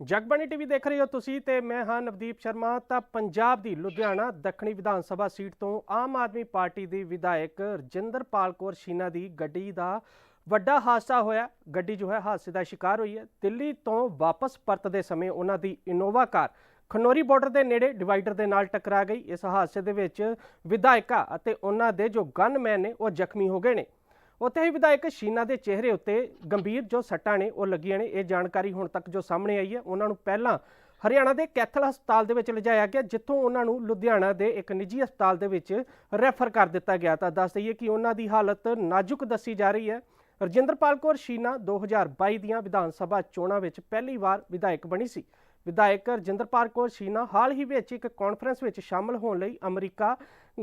Jagbani TV ਦੇਖ ਰਹੇ ਹੋ ਤੁਸੀਂ ਤੇ ਮੈਂ ਹਾਂ ਨਵਦੀਪ ਸ਼ਰਮਾ। ਤਾਂ ਪੰਜਾਬ ਦੀ ਲੁਧਿਆਣਾ ਦੱਖਣੀ ਵਿਧਾਨ ਸਭਾ ਸੀਟ ਤੋਂ ਆਮ ਆਦਮੀ ਪਾਰਟੀ ਦੀ ਵਿਧਾਇਕ ਰਜਿੰਦਰਪਾਲ ਕੌਰ ਸ਼ੀਨਾ ਦੀ ਗੱਡੀ ਦਾ ਵੱਡਾ ਹਾਦਸਾ ਹੋਇਆ। ਗੱਡੀ ਜੋ ਹੈ ਹਾਦਸੇ ਦਾ ਸ਼ਿਕਾਰ ਹੋਈ ਹੈ। ਦਿੱਲੀ ਤੋਂ ਵਾਪਸ ਪਰਤਦੇ ਸਮੇਂ ਉਹਨਾਂ ਦੀ ਇਨੋਵਾ ਕਾਰ ਖਨੋਰੀ ਬਾਰਡਰ ਦੇ ਨੇੜੇ ਡਿਵਾਈਡਰ ਦੇ ਨਾਲ ਟਕਰਾ ਗਈ। ਇਸ ਹਾਦਸੇ ਦੇ ਵਿੱਚ ਵਿਧਾਇਕਾ ਅਤੇ ਉਹਨਾਂ ਦੇ ਜੋ ਗਨਮੈਨ ਨੇ ਉਹ ਜ਼ਖਮੀ ਹੋ ਗਏ ਨੇ। ਉੱਥੇ ਹੀ ਵਿਧਾਇਕ ਸ਼ੀਨਾ ਦੇ ਚਿਹਰੇ ਉੱਤੇ ਗੰਭੀਰ ਜੋ ਸੱਟਾਂ ਨੇ, ਉਹ ਲੱਗੀਆਂ ਨੇ। ਇਹ ਜਾਣਕਾਰੀ ਹੁਣ ਤੱਕ ਜੋ ਸਾਹਮਣੇ ਆਈ ਹੈ, ਉਹਨਾਂ ਨੂੰ ਪਹਿਲਾਂ ਹਰਿਆਣਾ ਦੇ ਕੈਥਲ ਹਸਪਤਾਲ ਦੇ ਵਿੱਚ ਲਿਜਾਇਆ ਗਿਆ, ਜਿੱਥੋਂ ਉਹਨਾਂ ਨੂੰ ਲੁਧਿਆਣਾ ਦੇ ਇੱਕ ਨਿੱਜੀ ਹਸਪਤਾਲ ਦੇ ਵਿੱਚ ਰੈਫਰ ਕਰ ਦਿੱਤਾ ਗਿਆ। ਤਾਂ ਦੱਸ ਦਈਏ ਕਿ ਉਹਨਾਂ ਦੀ ਹਾਲਤ ਨਾਜ਼ੁਕ ਦੱਸੀ ਜਾ ਰਹੀ ਹੈ। ਰਜਿੰਦਰਪਾਲ ਕੌਰ ਸ਼ੀਨਾ 2022 ਦੀਆਂ ਵਿਧਾਨ ਸਭਾ ਚੋਣਾਂ ਵਿੱਚ ਪਹਿਲੀ ਵਾਰ ਵਿਧਾਇਕ ਬਣੀ ਸੀ। ਵਿਧਾਇਕ ਰਜਿੰਦਰਪਾਲ ਕੌਰ ਸ਼ੀਨਾ ਹਾਲ ਹੀ ਵਿੱਚ ਇੱਕ ਕਾਨਫਰੰਸ ਵਿੱਚ ਸ਼ਾਮਲ ਹੋਣ ਲਈ ਅਮਰੀਕਾ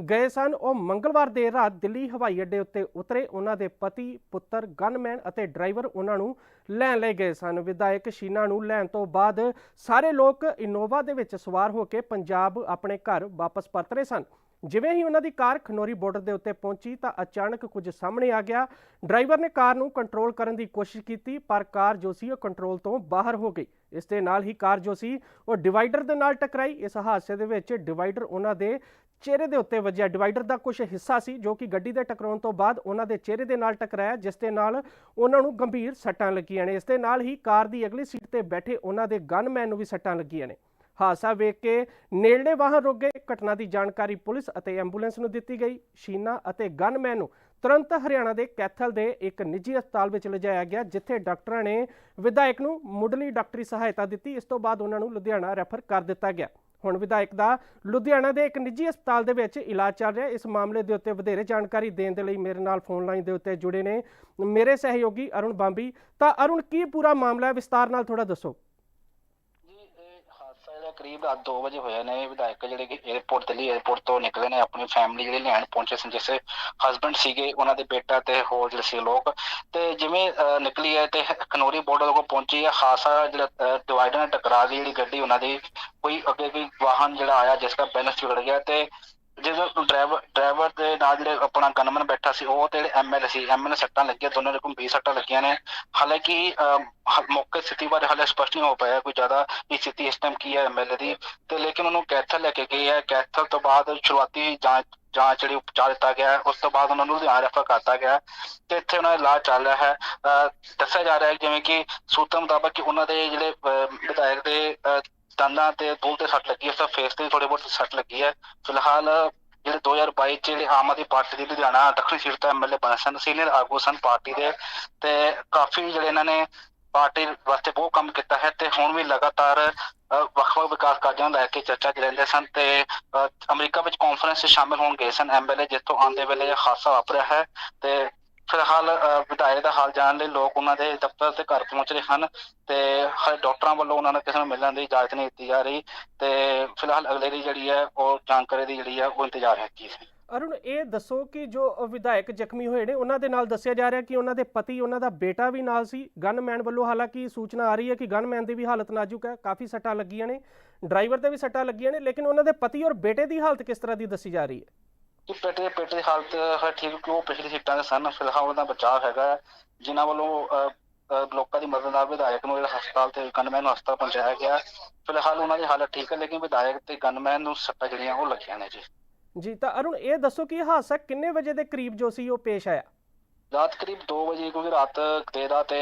ਗਏ ਸਨ। ਉਹ ਮੰਗਲਵਾਰ ਦੇਰ ਰਾਤ ਦਿੱਲੀ ਹਵਾਈ ਅੱਡੇ ਉੱਤੇ ਉਤਰੇ। ਉਹਨਾਂ ਦੇ ਪਤੀ, ਪੁੱਤਰ ਗਨਮੈਨ ਅਤੇ ਡਰਾਈਵਰ ਉਹਨਾਂ ਨੂੰ ਲੈਣ ਲਈ ਗਏ ਸਨ। ਵਿਧਾਇਕ ਸ਼ੀਨਾ ਨੂੰ ਲੈਣ ਤੋਂ ਬਾਅਦ ਸਾਰੇ ਲੋਕ ਇਨੋਵਾ ਦੇ ਵਿੱਚ ਸਵਾਰ ਹੋ ਕੇ ਪੰਜਾਬ ਆਪਣੇ ਘਰ ਵਾਪਸ ਪਰਤ ਰਹੇ ਸਨ। ਜਿਵੇਂ ਹੀ ਉਹਨਾਂ ਦੀ ਕਾਰ ਖਨੋਰੀ ਬਾਰਡਰ ਦੇ ਉੱਤੇ ਪਹੁੰਚੀ ਤਾਂ ਅਚਾਨਕ ਕੁਝ ਸਾਹਮਣੇ ਆ ਗਿਆ। ਡਰਾਈਵਰ ਨੇ ਕਾਰ ਨੂੰ ਕੰਟਰੋਲ ਕਰਨ ਦੀ ਕੋਸ਼ਿਸ਼ ਕੀਤੀ, ਪਰ ਕਾਰ ਜੋ ਸੀ ਉਹ ਕੰਟਰੋਲ ਤੋਂ ਬਾਹਰ ਹੋ ਗਈ। ਇਸ ਦੇ ਨਾਲ ਹੀ ਕਾਰ ਜੋ ਸੀ ਉਹ ਡਿਵਾਈਡਰ ਦੇ ਨਾਲ ਟਕਰਾਈ। ਇਸ ਹਾਦਸੇ ਦੇ ਵਿੱਚ ਡਿਵਾਈਡਰ ਉਹਨਾਂ ਦੇ ਚਿਹਰੇ ਦੇ ਉੱਤੇ ਵੱਜਿਆ। ਡਿਵਾਈਡਰ ਦਾ ਕੁਝ ਹਿੱਸਾ ਸੀ ਜੋ ਕਿ ਗੱਡੀ ਦੇ ਟਕਰਾਉਣ ਤੋਂ ਬਾਅਦ ਉਹਨਾਂ ਦੇ ਚਿਹਰੇ ਦੇ ਨਾਲ ਟਕਰਾਇਆ, ਜਿਸ ਦੇ ਨਾਲ ਉਹਨਾਂ ਨੂੰ ਗੰਭੀਰ ਸੱਟਾਂ ਲੱਗੀਆਂ ਨੇ। ਇਸ ਦੇ ਨਾਲ ਹੀ ਕਾਰ ਦੀ ਅਗਲੀ ਸੀਟ ਤੇ ਬੈਠੇ ਉਹਨਾਂ ਦੇ ਗਨਮੈਨ ਨੂੰ ਵੀ ਸੱਟਾਂ ਲੱਗੀਆਂ ਨੇ। ਹਾਦਸਾ ਵੇਖ ਕੇ ਨੇੜਲੇ ਵਾਹਨ ਰੁਕ ਗਏ। ਘਟਨਾ ਦੀ ਜਾਣਕਾਰੀ ਪੁਲਿਸ ਅਤੇ ਐਂਬੂਲੈਂਸ ਨੂੰ ਦਿੱਤੀ ਗਈ। ਸ਼ੀਨਾ ਅਤੇ ਗਨਮੈਨ ਨੂੰ ਤੁਰੰਤ ਹਰਿਆਣਾ ਦੇ ਕੈਥਲ ਦੇ ਇੱਕ ਨਿੱਜੀ ਹਸਪਤਾਲ ਵਿੱਚ ਲਿਜਾਇਆ ਗਿਆ, ਜਿੱਥੇ ਡਾਕਟਰਾਂ ਨੇ ਵਿਧਾਇਕ ਨੂੰ ਮੁੱਢਲੀ ਡਾਕਟਰੀ ਸਹਾਇਤਾ ਦਿੱਤੀ। ਇਸ ਤੋਂ ਬਾਅਦ ਉਹਨਾਂ ਨੂੰ ਲੁਧਿਆਣਾ ਰੈਫਰ ਕਰ ਦਿੱਤਾ ਗਿਆ। ਹੁਣ ਵਿਧਾਇਕ ਦਾ ਲੁਧਿਆਣਾ ਦੇ ਇੱਕ ਨਿੱਜੀ ਹਸਪਤਾਲ ਦੇ ਵਿੱਚ ਇਲਾਜ ਚੱਲ ਰਿਹਾ ਇਸ ਮਾਮਲੇ ਦੇ ਉੱਤੇ ਵਧੇਰੇ ਜਾਣਕਾਰੀ ਦੇਣ ਦੇ ਲਈ ਮੇਰੇ ਨਾਲ ਫੋਨ ਲਾਈਨ ਦੇ ਉੱਤੇ ਜੁੜੇ ਨੇ ਮੇਰੇ ਸਹਿਯੋਗੀ ਅਰੁਣ ਬਾਂਬੀ। ਤਾਂ ਅਰੁਣ, ਕੀ ਪੂਰਾ ਮਾਮਲਾ ਹੈ? ਵਿਸਤਾਰ ਨਾਲ ਥੋੜਾ ਦੱਸੋ। ਕਰੀਬ ਰਾਤ 2 ਵਜੇ ਹੋਇਆ ਨੇ। ਵਿਧਾਇਕ ਜਿਹੜੇ ਕਿ 에어ਪੋਰਟ ਤੇ ਲਈ 에어ਪੋਰਟ ਤੋਂ ਨਿਕਲੇ ਨੇ, ਆਪਣੀ ਫੈਮਿਲੀ ਜਿਹੜੇ ਲੈਣ ਪਹੁੰਚੇ ਸਨ, ਜਿਸ ਹਸਬੰਡ ਸੀਗੇ, ਉਹਨਾਂ ਦੇ ਬੇਟਾ ਤੇ ਹੋਰ ਜਿਹੜੇ ਸੀ ਲੋਕ। ਤੇ ਜਿਵੇਂ ਨਿਕਲੀ ਹੈ ਤੇ ਕਨੋਰੀ ਬਾਰਡਰ ਕੋਲ ਪਹੁੰਚੀ ਹੈ ਖਾਸਾ ਜਿਹੜਾ ਡਿਵਾਈਡਰ ਟਕਰਾ ਗਈ ਜਿਹੜੀ ਗੱਡੀ, ਉਹਨਾਂ ਦੀ ਕੋਈ ਅੱਗੇ ਕੋਈ ਵਾਹਨ ਜਿਹੜਾ ਆਇਆ ਜਿਸ ਦਾ ਬੈਲੈਂਸ ਵਿਗੜ ਗਿਆ ਤੇ ਜਦੋਂ ਡਰਾਈਵਰ ਡਰਾਈਵਰ ਦੇ ਨਾਲ ਜਿਹੜੇ ਆਪਣਾ ਗਨਮਨ ਬੈਠਾ ਸੀ ਉਹ ਤੇ ਜਿਹੜੇ ਐਮਐਲ ਸੀ ਐਮਐਲ ਸੱਟਾਂ ਲੱਗੀਆਂ ਦੋਨਾਂ ਦੇ ਗੰਭੀਰ ਸੱਟਾਂ ਲੱਗੀਆਂ ਨੇ। ਹਾਲਾਂਕਿ ਮੌਕੇ ਸਥਿਤੀ ਬਾਰੇ ਹਾਲੇ ਸਪਸ਼ਟ ਨਹੀਂ ਹੋ ਪਾਇਆ ਕੋਈ ਜ਼ਿਆਦਾ ਵੀ ਸਥਿਤੀ ਇਸ ਟਾਈਮ ਕੀ ਹੈ ਐਮਐਲ ਦੀ। ਤੇ ਲੇਕਿਨ ਉਹਨੂੰ ਕੈਥਲ ਲੈ ਕੇ ਗਏ ਹੈ। ਕੈਥਲ ਤੋਂ ਬਾਅਦ ਸ਼ੁਰੂਆਤੀ ਜਾਂਚ ਜਾਂਚ ਜਿਹੜੀ ਉਪਚਾਰ ਦਿੱਤਾ ਗਿਆ ਉਸ ਤੋਂ ਬਾਅਦ ਉਹਨਾਂ ਨੂੰ ਲੁਧਿਆਣਾ ਰੈਫਰ ਕਰਤਾ ਗਿਆ ਤੇ ਇੱਥੇ ਉਹਨਾਂ ਦਾ ਇਲਾਜ ਚੱਲ ਰਿਹਾ ਹੈ। ਅਹ, ਦੱਸਿਆ ਜਾ ਰਿਹਾ ਹੈ ਜਿਵੇਂ ਕਿ ਸੂਤਰ ਮੁਤਾਬਕ ਕਿ ਉਹਨਾਂ ਦੇ ਜਿਹੜੇ ਵਿਧਾਇਕ ਦੇ ਦੰਦਾਂ ਤੇ ਬੁੱਲ ਤੇ ਸੱਟ ਲੱਗੀ ਹੈ, ਉਸ ਫੇਸ ਤੇ ਥੋੜੀ ਬਹੁਤ ਸੱਟ ਲੱਗੀ ਹੈ। ਫਿਲਹਾਲ ਜਿਹੜੇ 2022 ਚ ਜਿਹੜੇ ਆਮ ਆਦਮੀ ਪਾਰਟੀ ਦੀ ਲੁਧਿਆਣਾ ਦੱਖਣੀ ਸੀਟ ਤੋਂ ਐਮਐਲਏ ਬਣੇ ਸਨ, ਸੀਨੀਅਰ ਆਗੂ ਸਨ ਪਾਰਟੀ ਦੇ ਤੇ ਕਾਫੀ ਜਿਹੜੇ ਇਹਨਾਂ ਨੇ ਪਾਰਟੀ ਵਾਸਤੇ ਬਹੁਤ ਕੰਮ ਕੀਤਾ ਹੈ ਤੇ ਹੁਣ ਵੀ ਲਗਾਤਾਰ ਵੱਖ-ਵੱਖ ਵਿਕਾਸ ਕਾਰਜਾਂ ਨੂੰ ਲੈ ਕੇ ਚਰਚਾ 'ਚ ਰਹਿੰਦੇ ਸਨ ਤੇ ਅਮਰੀਕਾ ਵਿੱਚ ਕਾਨਫਰੰਸ 'ਚ ਸ਼ਾਮਿਲ ਹੋਣ ਗਏ ਸਨ ਐਮਐਲਏ ਜਿੱਥੋਂ ਆਉਂਦੇ ਵੇਲੇ ਇਹ ਹਾਦਸਾ ਵਾਪਰਿਆ ਹੈ ਤੇ ਫਿਲਹਾਲ ਵਿਧਾਇਕ ਦਾ ਹਾਲ ਜਾਣਨ ਲਈ ਲੋਕ ਉਹਨਾਂ ਦੇ ਦਫ਼ਤਰ ਤੇ ਘਰ ਪਹੁੰਚ ਰਹੇ ਹਨ ਤੇ ਹਾਲੇ ਡਾਕਟਰਾਂ ਵੱਲੋਂ ਉਹਨਾਂ ਨੂੰ ਕਿਸੇ ਨੂੰ ਮਿਲਣ ਦੀ ਇਜਾਜ਼ਤ ਨਹੀਂ ਦਿੱਤੀ ਜਾ ਰਹੀ ਤੇ ਫਿਲਹਾਲ ਅਗਲੇ ਦੀ ਜਿਹੜੀ ਹੈ, ਉਹ ਜਾਣਕਾਰੀ ਦੀ ਜਿਹੜੀ ਹੈ, ਉਹ ਇੰਤਜ਼ਾਰ ਹੈ। ਕੀ ਅਰੁਣ, ਇਹ ਦੱਸੋ ਕਿ ਜੋ ਵਿਧਾਇਕ ਜ਼ਖਮੀ ਹੋਏ ਨੇ, ਉਹਨਾਂ ਦੇ ਨਾਲ ਦੱਸਿਆ ਜਾ ਰਿਹਾ ਕਿ ਉਹਨਾਂ ਦੇ ਪਤੀ, ਉਹਨਾਂ ਦਾ ਬੇਟਾ ਵੀ ਨਾਲ ਸੀ। ਗਨਮੈਨ ਵੱਲੋਂ ਹਾਲਾਂਕਿ ਸੂਚਨਾ ਆ ਰਹੀ ਹੈ ਕਿ ਗਨਮੈਨ ਦੀ ਵੀ ਹਾਲਤ ਨਾਜ਼ੁਕ ਹੈ। ਕਾਫੀ ਸੱਟਾਂ ਲੱਗੀਆਂ ਨੇ, ਡਰਾਈਵਰ ਤੇ ਵੀ ਸੱਟਾਂ ਲੱਗੀਆਂ ਨੇ, ਲੇਕਿਨ ਉਹਨਾਂ ਦੇ ਪਤੀ ਔਰ ਬੇਟੇ ਦੀ ਹਾਲਤ ਕਿਸ ਤਰ੍ਹਾਂ ਦੀ ਦੱਸੀ ਜਾ ਰਹੀ ਹੈ? ਕਿ ਪੇਟੇ ਪੇਟੇ ਦੀ ਹਾਲਤ ਹੈ ਠੀਕ ਕਿਉਂ ਪਿਛਲੀ ਸੀਟਾਂ ਦੇ ਸਨ? ਫਿਲਹਾਲ ਦਾ ਬਚਾਅ ਹੈਗਾ ਜਿਨ੍ਹਾਂ ਵੱਲੋਂ ਲੋਕਾਂ ਦੀ ਮਦਦ ਨਾਲ ਵਿਧਾਇਕ ਨੂੰ ਜਿਹੜਾ ਹਸਪਤਾਲ ਤੇ ਗਨਮੈਨ ਨੂੰ ਹਸਪਤਾਲ ਪਹੁੰਚਾਇਆ ਗਿਆ ਫਿਲਹਾਲ ਉਹਨਾਂ ਦੀ ਹਾਲਤ ਠੀਕ ਹੈ ਲੇਕਿਨ ਵਿਧਾਇਕ ਤੇ ਗਨਮੈਨ ਨੂੰ ਸੱਟਾਂ ਜਿਹੜੀਆਂ ਉਹ ਲੱਗੀਆਂ ਨੇ ਜੀ। ਜੀ ਤਾਂ ਅਰੁਣ ਇਹ ਦੱਸੋ ਕਿ ਹਾਦਸਾ ਕਿੰਨੇ ਵਜੇ ਦੇ ਕਰੀਬ ਜੋ ਸੀ ਉਹ ਪੇਸ਼ ਆਇਆ? ਰਾਤ ਕਰੀਬ 2 ਵਜੇ ਕਿਉਂਕਿ ਰਾਤ ਤੇਰਾ ਤੇ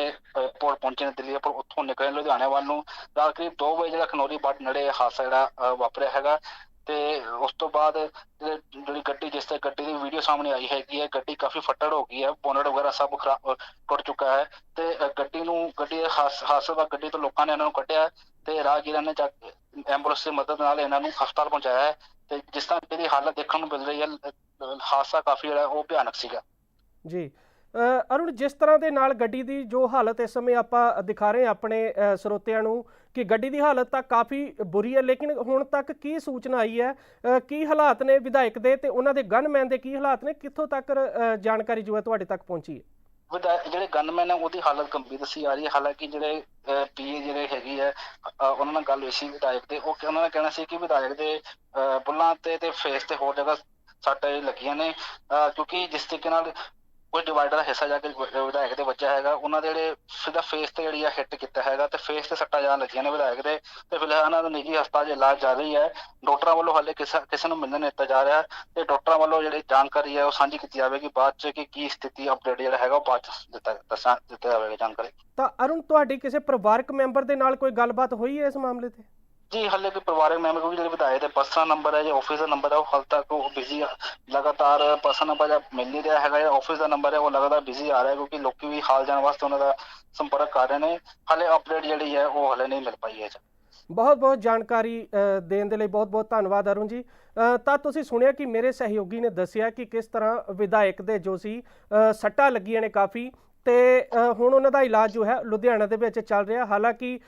ਪੁਰ ਪਹੁੰਚੇ ਨੇ ਦਿੱਲੀ ਪਰ ਉੱਥੋਂ ਨਿਕਲੇ ਲੁਧਿਆਣੇ ਵੱਲ ਨੂੰ। ਰਾਤ ਕਰੀਬ 2 ਵਜੇ ਜਿਹੜਾ ਖਨੌਰੀ ਬੱਟ ਨੇੜੇ ਹਾਦਸਾ ਜਿਹੜਾ ਵਾਪਰਿਆ ਹੈਗਾ। ਤੇ ਉਸ ਤੋਂ ਬਾਅਦ ਜਿਹੜੀ ਗੱਡੀ, ਜਿਸ ਤੇ ਗੱਡੀ ਦੀ ਵੀਡੀਓ ਸਾਹਮਣੇ ਆਈ ਹੈਗੀ ਹੈ, ਗੱਡੀ ਕਾਫੀ ਫੱਟੜ ਹੋ ਗਈ ਹੈ, ਬੋਨਟ ਵਗੈਰਾ ਸਭ ਖਰਾਬ ਟੁੱਟ ਚੁੱਕਾ ਹੈ ਤੇ ਗੱਡੀ ਨੂੰ, ਗੱਡੀ ਦੇ ਹਾਦਸੇ ਦਾ ਗੱਡੀ ਤੋਂ ਲੋਕਾਂ ਨੇ ਇਹਨਾਂ ਨੂੰ ਕੱਢਿਆ ਤੇ ਰਾਹਗੀਰਾਂ ਨੇ ਜਾ ਕੇ ਐਂਬੂਲੈਂਸ ਦੀ ਮਦਦ ਨਾਲ ਇਹਨਾਂ ਨੂੰ ਹਸਪਤਾਲ ਪਹੁੰਚਾਇਆ ਹੈ ਤੇ ਜਿਸ ਤਰ੍ਹਾਂ ਇਹਦੀ ਹਾਲਤ ਦੇਖਣ ਨੂੰ ਮਿਲ ਰਹੀ ਹੈ ਹਾਦਸਾ ਕਾਫੀ ਜਿਹੜਾ ਉਹ ਭਿਆਨਕ ਸੀਗਾ। ਜੀ ਅਰੁਣ, ਜਿਸ ਤਰ੍ਹਾਂ ਦੇ ਨਾਲ ਗੱਡੀ ਦੀ ਜੋ ਹਾਲਤ ਇਸ ਸਮੇਂ ਆਪਾਂ ਦਿਖਾ ਰਹੇ ਆਪਣੇ ਸਰੋਤਿਆਂ ਨੂੰ ਕਿ ਗੱਡੀ ਦੀ ਹਾਲਤ ਤਾਂ ਕਾਫੀ ਬੁਰੀ ਹੈ, ਲੇਕਿਨ ਹੁਣ ਤੱਕ ਕੀ ਸੂਚਨਾ ਆਈ ਹੈ ਕੀ ਹਾਲਾਤ ਨੇ ਵਿਧਾਇਕ ਦੇ ਤੇ ਉਹਨਾਂ ਦੇ ਗਨਮੈਨ ਦੇ ਕੀ ਹਾਲਾਤ ਨੇ, ਕਿੱਥੋਂ ਤੱਕ ਜਾਣਕਾਰੀ ਜੋ ਹੈ ਤੁਹਾਡੇ ਤੱਕ ਪਹੁੰਚੀ ਹੈ? ਵਿਧਾਇਕ ਜਿਹੜੇ ਗਨਮੈਨ ਹੈ, ਉਹਦੀ ਹਾਲਤ ਗੰਭੀਰ ਦੱਸੀ ਆ ਰਹੀ ਹੈ, ਹਾਲਾਂਕਿ ਜਿਹੜੇ ਪੀਏ ਜਿਹੜੇ ਹੈਗੀ ਹੈ ਉਹਨਾਂ ਨਾਲ ਗੱਲ ਹੋਈ ਸੀ ਵਿਧਾਇਕ ਦੇ, ਉਹ ਉਹਨਾਂ ਨੇ ਕਹਿਣਾ ਸੀ ਕਿ ਵਿਧਾਇਕ ਦੇ ਬੁੱਲਾਂ ਤੇ ਤੇ ਫੇਸ ਤੇ ਹੋਰ ਜਗ੍ਹਾ ਸੱਟ ਲੱਗੀਆਂ ਨੇ ਕਿਉਂਕਿ ਜਿਸ ਤਰੀਕੇ ਨਾਲ ਕੋਈ ਡਿਵਾਈਡਰ ਦਾ ਹਿੱਸਾ ਜਾ ਕੇ ਵਿਧਾਇਕ ਦੇ ਵੱਜਾ ਹੈਗਾ, ਉਹਨਾਂ ਦੇ ਜਿਹੜੇ ਸਿੱਧਾ ਫੇਸ ਤੇ ਜਿਹੜੀ ਆ ਹਿੱਟ ਕੀਤਾ ਹੈਗਾ ਤੇ ਫੇਸ ਤੇ ਸੱਟਾਂ ਜਾਣ ਲੱਗੀਆਂ ਨੇ ਵਿਧਾਇਕ ਦੇ ਤੇ ਫਿਲਹਾਲ ਉਹਨਾਂ ਦਾ ਨਿੱਜੀ ਹਸਪਤਾਲ 'ਚ ਇਲਾਜ ਜਾਰੀ ਹੈ। ਡਾਕਟਰਾਂ ਵੱਲੋਂ ਹਾਲੇ ਕਿਸੇ ਨੂੰ ਮਿਲਣ ਦਿੱਤਾ ਜਾ ਰਿਹਾ ਤੇ ਡਾਕਟਰਾਂ ਵੱਲੋਂ ਜਿਹੜੀ ਜਾਣਕਾਰੀ ਹੈ ਉਹ ਸਾਂਝੀ ਕੀਤੀ ਜਾਵੇਗੀ ਬਾਅਦ 'ਚ ਕਿ ਕੀ ਸਥਿਤੀ ਅਪਡੇਟ ਜਿਹੜਾ ਹੈਗਾ ਉਹ ਬਾਅਦ 'ਚ ਦਿੱਤਾ, ਦੱਸਾਂ, ਦਿੱਤਾ ਜਾਵੇਗਾ ਜਾਣਕਾਰੀ। ਤਾਂ ਅਰੁਣ, ਤੁਹਾਡੀ ਕਿਸੇ ਪਰਿਵਾਰਕ ਮੈਂਬਰ ਦੇ ਨਾਲ ਕੋਈ ਗੱਲਬਾਤ ਹੋਈ ਹੈ ਇਸ ਮਾਮਲੇ ਤੇ? ਜੀ, ਹਾਲੇ ਕੋਈ ਪਰਿਵਾਰਕ ਮੈਂਬਰ ਕੋਈ ਜਿਹੜੇ ਵਿਧਾਇਕ ਦੇ ਪਰਸਨਲ ਨੰਬਰ ਹੈ ਜਾਂ ਆਫਿਸ ਦਾ ਨੰਬਰ ਹੈ, ਉਹ ਹਾਲ ਤੱਕ ਉਹ ਬਿਜ਼ੀ ਲਗਾਤਾਰ ਪਰਸਨਲ ਨੰਬਰ ਜਾਂ ਮਿਲ ਨਹੀਂ ਰਿਹਾ ਹੈਗਾ ਜਾਂ ਆਫਿਸ ਦਾ ਨੰਬਰ ਹੈ, ਉਹ ਲਗਾਤਾਰ ਬਿਜ਼ੀ ਆ ਰਿਹਾ ਹੈ ਕਿਉਂਕਿ ਲੋਕੀ ਵੀ ਹਾਲ ਜਾਣ ਵਾਸਤੇ ਉਹਨਾਂ ਦਾ ਸੰਪਰਕ ਕਰ ਰਹੇ ਨੇ। ਹਾਲੇ ਅਪਡੇਟ ਜਿਹੜੀ ਹੈ, ਉਹ ਹਾਲੇ ਨਹੀਂ ਮਿਲ ਪਾਈ ਹੈ ਬਹੁਤ ਬਹੁਤ ਜਾਣਕਾਰੀ ਦੇਣ ਦੇ ਲਈ ਬਹੁਤ ਬਹੁਤ ਧੰਨਵਾਦ ਅਰੁਣ ਜੀ। ਤਾਂ ਤੁਸੀਂ ਸੁਣਿਆ ਕਿ ਮੇਰੇ ਸਹਿਯੋਗੀ ਨੇ ਦੱਸਿਆ ਕਿ ਕਿਸ ਤਰ੍ਹਾਂ ਵਿਧਾਇਕ ਦੇ ਜੋ ਸੀ ਸੱਟਾਂ ਲੱਗੀਆਂ ਨੇ ਕਾਫੀ। ਤੇ ਹੁਣ ਉਹਨਾਂ ਦਾ ਇਲਾਜ ਜੋ ਹੈ ਲੁਧਿਆਣਾ ਦੇ ਵਿੱਚ ਚੱਲ ਰਿਹਾ। ਹਾਲਾਂਕਿ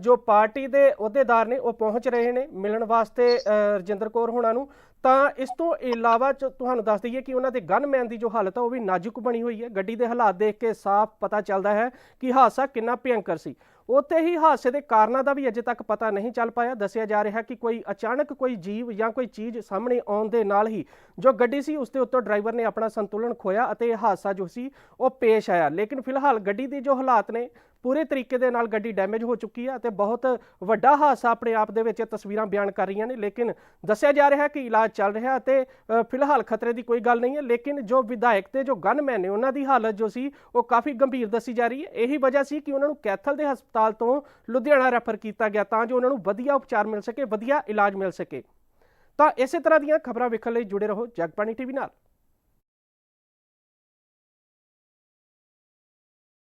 ਜੋ ਪਾਰਟੀ ਦੇ ਅਹੁਦੇਦਾਰ ਨੇ ਉਹ ਪਹੁੰਚ ਰਹੇ ਨੇ ਮਿਲਣ ਵਾਸਤੇ ਰਜਿੰਦਰ ਕੌਰ ਹੁਣਾਂ ਨੂੰ। ਤਾਂ ਇਸ ਤੋਂ ਇਲਾਵਾ ਚ ਤੁਹਾਨੂੰ ਦੱਸ ਦਈਏ ਕਿ ਉਹਨਾਂ ਦੇ ਗਨਮੈਨ ਦੀ ਜੋ ਹਾਲਤ ਹੈ ਉਹ ਵੀ ਨਾਜ਼ੁਕ ਬਣੀ ਹੋਈ ਹੈ। ਗੱਡੀ ਦੇ ਹਾਲਾਤ ਦੇਖ ਕੇ ਸਾਫ਼ ਪਤਾ ਚੱਲਦਾ ਹੈ ਕਿ ਹਾਦਸਾ ਕਿੰਨਾ ਭਿਅੰਕਰ ਸੀ। ਉੱਥੇ ਹੀ ਹਾਦਸੇ ਦੇ ਕਾਰਨਾਂ ਦਾ ਵੀ ਅਜੇ ਤੱਕ ਪਤਾ ਨਹੀਂ ਚੱਲ ਪਾਇਆ। ਦੱਸਿਆ ਜਾ ਰਿਹਾ ਕਿ ਕੋਈ ਅਚਾਨਕ ਕੋਈ ਜੀਵ ਜਾਂ ਕੋਈ ਚੀਜ਼ ਸਾਹਮਣੇ ਆਉਣ ਦੇ ਨਾਲ ਹੀ ਜੋ ਗੱਡੀ ਸੀ, ਉਸ ਦੇ ਉੱਤੇ ਡਰਾਈਵਰ ਨੇ ਆਪਣਾ ਸੰਤੁਲਨ ਖੋਇਆ ਅਤੇ ਹਾਦਸਾ ਜੋ ਸੀ, ਉਹ ਪੇਸ਼ ਆਇਆ। ਲੇਕਿਨ ਫਿਲਹਾਲ ਗੱਡੀ ਦੇ ਜੋ ਹਾਲਾਤ ਨੇ ਪੂਰੇ ਤਰੀਕੇ ਦੇ ਨਾਲ ਗੱਡੀ ਡੈਮੇਜ ਹੋ ਚੁੱਕੀ ਹੈ ਅਤੇ ਬਹੁਤ ਵੱਡਾ ਹਾਦਸਾ ਆਪਣੇ ਆਪ ਦੇ ਵਿੱਚ ਇਹ ਤਸਵੀਰਾਂ ਬਿਆਨ ਕਰ ਰਹੀਆਂ ਨੇ, ਲੇਕਿਨ ਦੱਸਿਆ ਜਾ ਰਿਹਾ ਹੈ ਕਿ ਇਲਾਜ ਚੱਲ ਰਿਹਾ ਅਤੇ ਫਿਲਹਾਲ ਖਤਰੇ ਦੀ ਕੋਈ ਗੱਲ ਨਹੀਂ ਹੈ, ਲੇਕਿਨ ਜੋ ਵਿਧਾਇਕ ਤੇ ਜੋ ਗਨਮੈਨ ਨੇ ਉਹਨਾਂ ਦੀ ਹਾਲਤ ਜੋ ਸੀ, ਉਹ ਕਾਫੀ ਗੰਭੀਰ ਦੱਸੀ ਜਾ ਰਹੀ ਹੈ। ਇਹੀ ਵਜ੍ਹਾ ਸੀ ਕਿ ਉਹਨਾਂ ਨੂੰ ਕੈਥਲ ਦੇ ਹਸਪਤਾਲ ਤੋਂ ਲੁਧਿਆਣਾ ਰੈਫਰ ਕੀਤਾ ਗਿਆ ਤਾਂ ਜੋ ਉਹਨਾਂ ਨੂੰ ਵਧੀਆ ਉਪਚਾਰ ਮਿਲ ਸਕੇ, ਵਧੀਆ ਇਲਾਜ ਮਿਲ ਸਕੇ। ਤਾਂ ਇਸੇ ਤਰ੍ਹਾਂ ਦੀਆਂ ਖਬਰਾਂ ਵੇਖਣ ਲਈ ਜੁੜੇ ਰਹੋ ਜਗਬਾਣੀ ਟੀਵੀ ਨਾਲ।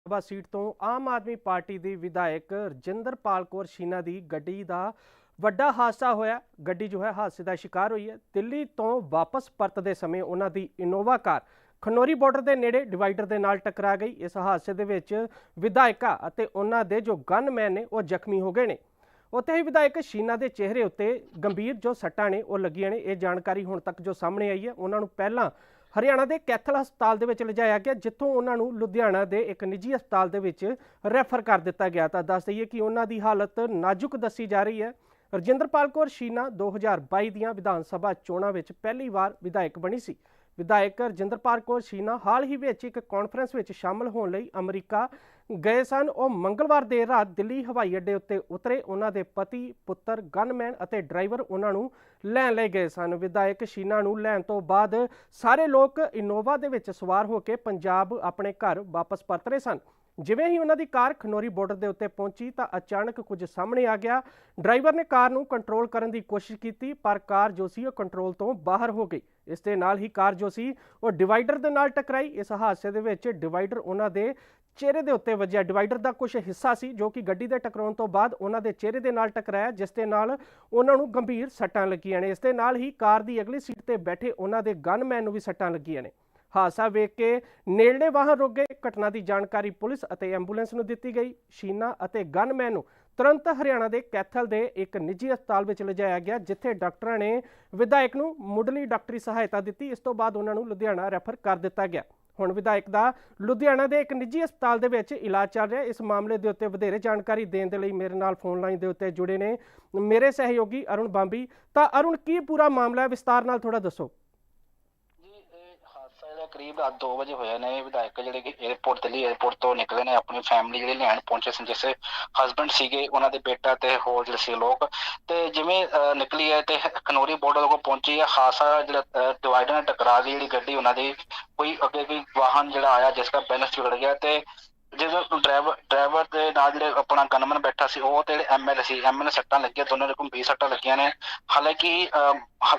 ਸਭਾ ਸੀਟ ਤੋਂ ਆਮ ਆਦਮੀ ਪਾਰਟੀ ਦੀ ਵਿਧਾਇਕ ਰਜਿੰਦਰਪਾਲ ਕੌਰ ਸ਼ੀਨਾ ਦੀ ਗੱਡੀ ਦਾ ਵੱਡਾ ਹਾਦਸਾ ਹੋਇਆ। ਗੱਡੀ ਜੋ ਹੈ, ਹਾਦਸੇ ਦਾ ਸ਼ਿਕਾਰ ਹੋਈ ਹੈ। ਦਿੱਲੀ ਤੋਂ ਵਾਪਸ ਪਰਤਦੇ ਸਮੇਂ ਉਹਨਾਂ ਦੀ ਇਨੋਵਾ ਕਾਰ ਖਨੋਰੀ ਬਾਰਡਰ ਦੇ ਨੇੜੇ ਡਿਵਾਈਡਰ ਦੇ ਨਾਲ ਟਕਰਾ ਗਈ। ਇਸ ਹਾਦਸੇ ਦੇ ਵਿੱਚ ਵਿਧਾਇਕਾ ਅਤੇ ਉਹਨਾਂ ਦੇ ਜੋ ਗਨਮੈਨ ਨੇ, ਉਹ ਜ਼ਖਮੀ ਹੋ ਗਏ ਨੇ। ਉੱਥੇ ਹੀ ਵਿਧਾਇਕ ਸ਼ੀਨਾ ਦੇ ਚਿਹਰੇ ਉੱਤੇ ਗੰਭੀਰ ਜੋ ਸੱਟਾਂ ਨੇ, ਉਹ ਲੱਗੀਆਂ ਨੇ। ਇਹ ਜਾਣਕਾਰੀ ਹੁਣ ਤੱਕ ਜੋ ਸਾਹਮਣੇ ਆਈ ਹੈ, ਉਹਨਾਂ ਨੂੰ ਪਹਿਲਾਂ ਹਰਿਆਣਾ ਦੇ ਕੈਥਲ ਹਸਪਤਾਲ ਦੇ ਵਿੱਚ ਲਿਜਾਇਆ ਗਿਆ, ਜਿੱਥੋਂ ਉਹਨਾਂ ਨੂੰ ਲੁਧਿਆਣਾ ਦੇ ਇੱਕ ਨਿੱਜੀ ਹਸਪਤਾਲ ਦੇ ਵਿੱਚ ਰੈਫਰ ਕਰ ਦਿੱਤਾ ਗਿਆ। ਤਾਂ ਦੱਸ ਦਈਏ ਕਿ ਉਹਨਾਂ ਦੀ ਹਾਲਤ ਨਾਜ਼ੁਕ ਦੱਸੀ ਜਾ ਰਹੀ ਹੈ। ਰਜਿੰਦਰਪਾਲ ਕੌਰ ਸ਼ੀਨਾ 2022 ਦੀਆਂ ਵਿਧਾਨ ਸਭਾ ਚੋਣਾਂ ਵਿੱਚ ਪਹਿਲੀ ਵਾਰ ਵਿਧਾਇਕ ਬਣੀ ਸੀ। ਵਿਧਾਇਕ ਰਜਿੰਦਰਪਾਲ ਕੌਰ ਸ਼ੀਨਾ ਹਾਲ ਹੀ ਵਿੱਚ ਇੱਕ ਕਾਨਫਰੰਸ ਵਿੱਚ ਸ਼ਾਮਲ ਹੋਣ ਲਈ ਅਮਰੀਕਾ ਗਏ ਸਨ। ਉਹ ਮੰਗਲਵਾਰ ਦੇਰ ਰਾਤ ਦਿੱਲੀ ਹਵਾਈ ਅੱਡੇ ਉੱਤੇ ਉਤਰੇ। ਉਹਨਾਂ ਦੇ ਪਤੀ, ਪੁੱਤਰ, ਗਨਮੈਨ ਅਤੇ ਡਰਾਈਵਰ ਉਹਨਾਂ ਨੂੰ ਲੈਣ ਲਈ ਗਏ ਸਨ। ਵਿਧਾਇਕ ਸ਼ੀਨਾ ਨੂੰ ਲੈਣ ਤੋਂ ਬਾਅਦ ਸਾਰੇ ਲੋਕ ਇਨੋਵਾ ਦੇ ਵਿੱਚ ਸਵਾਰ ਹੋ ਕੇ ਪੰਜਾਬ ਆਪਣੇ ਘਰ ਵਾਪਸ ਪਰਤ ਰਹੇ ਸਨ। ਜਿਵੇਂ ਹੀ ਉਹਨਾਂ ਦੀ ਕਾਰ ਖਨੋਰੀ ਬਾਰਡਰ ਦੇ ਉੱਤੇ ਪਹੁੰਚੀ ਤਾਂ ਅਚਾਨਕ ਕੁਝ ਸਾਹਮਣੇ ਆ ਗਿਆ। ਡਰਾਈਵਰ ਨੇ ਕਾਰ ਨੂੰ ਕੰਟਰੋਲ ਕਰਨ ਦੀ ਕੋਸ਼ਿਸ਼ ਕੀਤੀ, ਪਰ ਕਾਰ ਜੋ ਸੀ ਉਹ ਕੰਟਰੋਲ ਤੋਂ ਬਾਹਰ ਹੋ ਗਈ। ਇਸ ਦੇ ਨਾਲ ਹੀ ਕਾਰ ਜੋ ਸੀ ਉਹ ਡਿਵਾਈਡਰ ਦੇ ਨਾਲ ਟਕਰਾਈ। ਇਸ ਹਾਦਸੇ ਦੇ ਵਿੱਚ ਡਿਵਾਈਡਰ ਉਹਨਾਂ ਦੇ ਚਿਹਰੇ ਦੇ ਉੱਤੇ ਵੱਜਿਆ ਡਿਵਾਈਡਰ ਦਾ ਕੁਝ ਹਿੱਸਾ ਸੀ ਜੋ ਕਿ ਗੱਡੀ ਦੇ ਟਕਰਾਉਣ ਤੋਂ ਬਾਅਦ ਉਹਨਾਂ ਦੇ ਚਿਹਰੇ ਦੇ ਨਾਲ ਟਕਰਾਇਆ, ਜਿਸ ਦੇ ਨਾਲ ਉਹਨਾਂ ਨੂੰ ਗੰਭੀਰ ਸੱਟਾਂ ਲੱਗੀਆਂ ਨੇ। ਇਸ ਦੇ ਨਾਲ ਹੀ ਕਾਰ ਦੀ ਅਗਲੀ ਸੀਟ ਤੇ ਬੈਠੇ ਉਹਨਾਂ ਦੇ ਗਨਮੈਨ ਨੂੰ ਵੀ ਸੱਟਾਂ ਲੱਗੀਆਂ ਨੇ। ਹਾਦਸਾ ਵੇਖ ਕੇ ਨੇੜਲੇ ਵਾਹਨ ਰੁਕ ਗਏ। ਘਟਨਾ ਦੀ ਜਾਣਕਾਰੀ ਪੁਲਿਸ ਅਤੇ ਐਂਬੂਲੈਂਸ ਨੂੰ ਦਿੱਤੀ ਗਈ। ਸ਼ੀਨਾ ਅਤੇ ਗਨਮੈਨ ਨੂੰ ਤੁਰੰਤ ਹਰਿਆਣਾ ਦੇ ਕੈਥਲ ਦੇ ਇੱਕ ਨਿੱਜੀ ਹਸਪਤਾਲ ਵਿੱਚ ਲਿਜਾਇਆ ਗਿਆ, ਜਿੱਥੇ ਡਾਕਟਰਾਂ ਨੇ ਵਿਧਾਇਕ ਨੂੰ ਮੁੱਢਲੀ ਡਾਕਟਰੀ ਸਹਾਇਤਾ ਦਿੱਤੀ। ਇਸ ਤੋਂ ਬਾਅਦ ਉਹਨਾਂ ਨੂੰ ਲੁਧਿਆਣਾ ਰੈਫਰ ਕਰ ਦਿੱਤਾ ਗਿਆ। ਹੁਣ ਵਿਧਾਇਕ ਦਾ ਲੁਧਿਆਣਾ ਦੇ ਇੱਕ ਨਿੱਜੀ ਹਸਪਤਾਲ ਦੇ ਵਿੱਚ ਇਲਾਜ ਚੱਲ ਰਿਹਾ। ਇਸ ਮਾਮਲੇ ਦੇ ਉੱਤੇ ਵਧੇਰੇ ਜਾਣਕਾਰੀ ਦੇਣ ਦੇ ਲਈ ਮੇਰੇ ਨਾਲ ਫੋਨ ਲਾਈਨ ਦੇ ਉੱਤੇ ਜੁੜੇ ਨੇ ਮੇਰੇ ਸਹਿਯੋਗੀ ਅਰੁਣ ਬਾਂਬੀ। ਤਾਂ ਅਰੁਣ, ਕੀ ਪੂਰਾ ਮਾਮਲਾ ਹੈ? ਵਿਸਤਾਰ ਨਾਲ ਥੋੜਾ ਦੱਸੋ ਜੀ ਇਹ ਹਾਦਸਾ ਜਿਹੜਾ ਕਰੀਬ ਰਾਤ 2 ਵਜੇ ਹੋਇਆ ਨੇ, ਵਿਧਾਇਕ ਜਿਹੜੇ ਕਿ 에어ਪੋਰਟ ਦਿੱਲੀ 에어ਪੋਰਟ ਤੋਂ ਨਿਕਲੇ ਨੇ, ਆਪਣੀ ਫੈਮਿਲੀ ਜਿਹੜੀ ਲੈਣ ਪਹੁੰਚੇ ਸੀ ਜਿਸ ਹਸਬੈਂਡ ਸੀਗੇ, ਉਹਨਾਂ ਦੇ ਬੇਟਾ ਤੇ ਹੋਰ ਜਿਹੜੇ ਸੀ ਲੋਕ, ਤੇ ਜਿਵੇਂ ਨਿਕਲੀ ਹੈ ਤੇ ਕਨੋਰੀ ਬਾਰਡਰ ਕੋਲ ਪਹੁੰਚੀ ਹੈ ਖਾਸਾ ਜਿਹੜਾ ਡਿਵਾਈਡਰ ਨਾਲ ਟਕਰਾ ਗਈ ਜਿਹੜੀ ਗੱਡੀ ਉਹਨਾਂ ਦੀ, ਕੋਈ ਅੱਗੇ ਕੋਈ ਵਾਹਨ ਜਿਹੜਾ ਆਇਆ, ਜਿਸ ਦਾ ਬੈਲੈਂਸ ਵਿਗੜ ਗਿਆ ਤੇ ਜਦੋਂ ਡਰਾਈਵਰ ਡਰਾਈਵਰ ਦੇ ਨਾਲ ਜਿਹੜੇ ਆਪਣਾ ਗਨਮਨ ਬੈਠਾ ਸੀ ਉਹ ਤੇ ਐਮਐਲ ਸੀ ਐਮਐਲ ਸੱਟਾਂ ਲੱਗੀਆਂ ਦੋਨਾਂ ਦੇ ਕੋਲ 20 ਸੱਟਾਂ ਲੱਗੀਆਂ ਨੇ। ਹਾਲਾਂਕਿ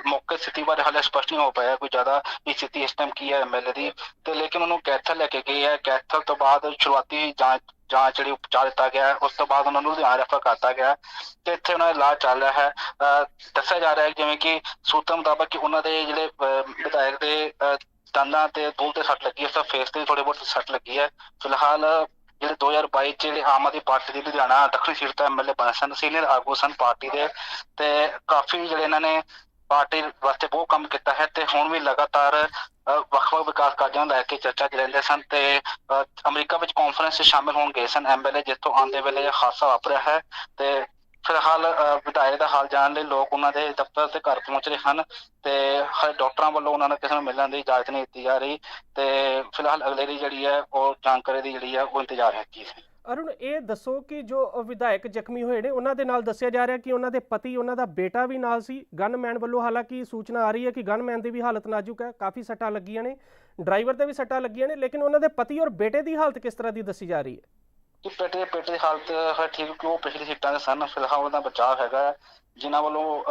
ਮੌਕੇ ਸਥਿਤੀ ਬਾਰੇ ਹਾਲੇ ਸਪਸ਼ਟ ਨਹੀਂ ਹੋ ਪਾਇਆ ਕੋਈ ਜ਼ਿਆਦਾ ਇਹ ਸਥਿਤੀ ਇਸ ਟਾਈਮ ਕੀ ਹੈ ਐਮਐਲ ਦੀ। ਤੇ ਲੇਕਿਨ ਉਹਨੂੰ ਕੈਥਲ ਲੈ ਕੇ ਗਈ ਹੈ। ਕੈਥਲ ਤੋਂ ਬਾਅਦ ਸ਼ੁਰੂਆਤੀ ਜਾਂਚ ਜਾਂਚ ਜਿਹੜੀ ਉਪਚਾਰ ਦਿੱਤਾ ਗਿਆ ਉਸ ਤੋਂ ਬਾਅਦ ਉਹਨਾਂ ਨੂੰ ਲੁਧਿਆਣਾ ਰੈਫਰ ਕਰਤਾ ਗਿਆ ਤੇ ਇੱਥੇ ਉਹਨਾਂ ਦਾ ਇਲਾਜ ਚੱਲ ਰਿਹਾ ਹੈ। ਅਹ, ਦੱਸਿਆ ਜਾ ਰਿਹਾ ਹੈ ਜਿਵੇਂ ਕਿ ਸੂਤਰ ਮੁਤਾਬਕ ਕਿ ਉਹਨਾਂ ਦੇ ਜਿਹੜੇ ਵਿਧਾਇਕ ਦੇ ਦੰਦਾਂ ਤੇ ਬੂਲ ਤੇ ਸੱਟ ਲੱਗੀ ਹੈ, ਉਸ ਫੇਸ ਤੇ ਥੋੜੀ ਬਹੁਤ ਸੱਟ ਲੱਗੀ ਹੈ। ਫਿਲਹਾਲ ਜਿਹੜੇ 2022 ਚ ਜਿਹੜੇ ਆਮ ਆਦਮੀ ਪਾਰਟੀ ਦੀ ਲੁਧਿਆਣਾ ਦੱਖਣੀ ਸੀਟ ਤੋਂ ਐਮਐਲਏ ਬਣੇ ਸਨ, ਸੀਨੀਅਰ ਆਗੂ ਸਨ ਪਾਰਟੀ ਦੇ ਤੇ ਕਾਫੀ ਜਿਹੜੇ ਇਹਨਾਂ ਨੇ ਪਾਰਟੀ ਵਾਸਤੇ ਬਹੁਤ ਕੰਮ ਕੀਤਾ ਹੈ ਤੇ ਹੁਣ ਵੀ ਲਗਾਤਾਰ ਵੱਖ-ਵੱਖ ਵਿਕਾਸ ਕਾਰਜਾਂ ਨੂੰ ਲੈ ਕੇ ਚਰਚਾ 'ਚ ਰਹਿੰਦੇ ਸਨ ਤੇ ਅਮਰੀਕਾ ਵਿੱਚ ਕਾਨਫਰੰਸ 'ਚ ਸ਼ਾਮਿਲ ਹੋਣ ਗਏ ਸਨ ਐਮਐਲਏ ਜਿੱਥੋਂ ਆਉਂਦੇ ਵੇਲੇ ਹਾਦਸਾ ਵਾਪਰਿਆ ਹੈ ਤੇ ਫਿਲਹਾਲ ਵਿਧਾਇਕ ਦਾ ਹਾਲ ਜਾਣਨ ਲਈ ਲੋਕ ਉਹਨਾਂ ਦੇ ਦਫ਼ਤਰ ਤੇ ਘਰ ਪਹੁੰਚ ਰਹੇ ਹਨ ਤੇ ਹਰ ਡਾਕਟਰਾਂ ਵੱਲੋਂ ਉਹਨਾਂ ਨੂੰ ਕਿਸੇ ਨੂੰ ਮਿਲਣ ਦੀ ਇਜਾਜ਼ਤ ਨਹੀਂ ਦਿੱਤੀ ਜਾ ਰਹੀ ਤੇ ਫਿਲਹਾਲ ਅਗਲੇ ਦੀ ਜਿਹੜੀ ਹੈ ਉਹ ਜਾਣਕਾਰੀ ਦੀ ਜਿਹੜੀ ਹੈ ਉਹ ਇੰਤਜ਼ਾਰ ਹੈ ਜੀ ਅਰੁਣ, ਇਹ ਦੱਸੋ ਕਿ ਜੋ ਵਿਧਾਇਕ ਜ਼ਖਮੀ ਹੋਏ ਨੇ, ਉਹਨਾਂ ਦੇ ਨਾਲ ਦੱਸਿਆ ਜਾ ਰਿਹਾ ਕਿ ਉਹਨਾਂ ਦੇ ਪਤੀ, ਉਹਨਾਂ ਦਾ ਬੇਟਾ ਵੀ ਨਾਲ ਸੀ। ਗਨਮੈਨ ਵੱਲੋਂ ਹਾਲਾਂਕਿ ਸੂਚਨਾ ਆ ਰਹੀ ਹੈ ਕਿ ਗਨਮੈਨ ਦੀ ਵੀ ਹਾਲਤ ਨਾਜ਼ੁਕ ਹੈ। ਕਾਫੀ ਸੱਟਾਂ ਲੱਗੀਆਂ ਨੇ, ਡਰਾਈਵਰ ਦੇ ਵੀ ਸੱਟਾਂ ਲੱਗੀਆਂ ਨੇ, ਲੇਕਿਨ ਉਹਨਾਂ ਦੇ ਪਤੀ ਔਰ ਬੇਟੇ ਦੀ ਹਾਲਤ ਕਿਸ ਤਰ੍ਹਾਂ ਦੀ ਦੱਸੀ ਜਾ ਰਹੀ ਹੈ? ਕਿ ਬੇਟੇ ਬੇਟੇ ਹਾਲਤ ਹੈ ਠੀਕ ਕਿਉਂ? ਪਿਛਲੀ ਸੀਟਾਂ ਦੇ ਸਨ। ਫਿਲਹਾਲ ਦਾ ਬਚਾਅ ਹੈਗਾ ਜਿਨ੍ਹਾਂ ਵੱਲੋਂ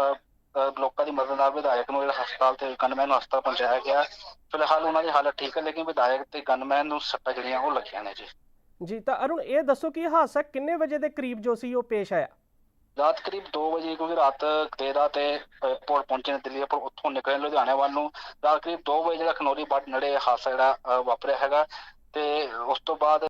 ਲੋਕਾਂ ਦੀ ਮਦਦ ਨਾਲ ਵਿਧਾਇਕ ਨੂੰ ਜਿਹੜਾ ਹਸਪਤਾਲ ਤੇ ਗਨਮੈਨ ਨੂੰ ਹਸਪਤਾਲ ਪਹੁੰਚਾਇਆ ਗਿਆ। ਫਿਲਹਾਲ ਉਹਨਾਂ ਦੀ ਹਾਲਤ ਠੀਕ ਹੈ ਲੇਕਿਨ ਵਿਧਾਇਕ ਤੇ ਗਨਮੈਨ ਨੂੰ ਸੱਟਾਂ ਜਿਹੜੀਆਂ ਉਹ ਲੱਗੀਆਂ ਨੇ ਜੀ। ਜੀ ਤਾਂ ਅਰੁਣ ਇਹ ਦੱਸੋ ਕਿ ਹਾਦਸਾ ਕਿੰਨੇ ਵਜੇ ਦੇ ਕਰੀਬ ਜੋ ਸੀ ਉਹ ਪੇਸ਼ ਆਇਆ? ਰਾਤ ਕਰੀਬ 2 ਵਜੇ ਕਿਉਂਕਿ ਰਾਤ ਤੇਰਾ ਤੇ ਪੁਰ ਪਹੁੰਚੇ ਨੇ ਦਿੱਲੀ ਪਰ ਉੱਥੋਂ ਨਿਕਲੇ ਲੁਧਿਆਣੇ ਵੱਲ ਨੂੰ। ਰਾਤ ਕਰੀਬ 2 ਵਜੇ ਜਿਹੜਾ ਖਨੌਰੀ ਬੱਟ ਨੇੜੇ ਹਾਦਸਾ ਜਿਹੜਾ ਵਾਪਰਿਆ ਹੈਗਾ। ਤੇ ਉਸ ਤੋਂ ਬਾਅਦ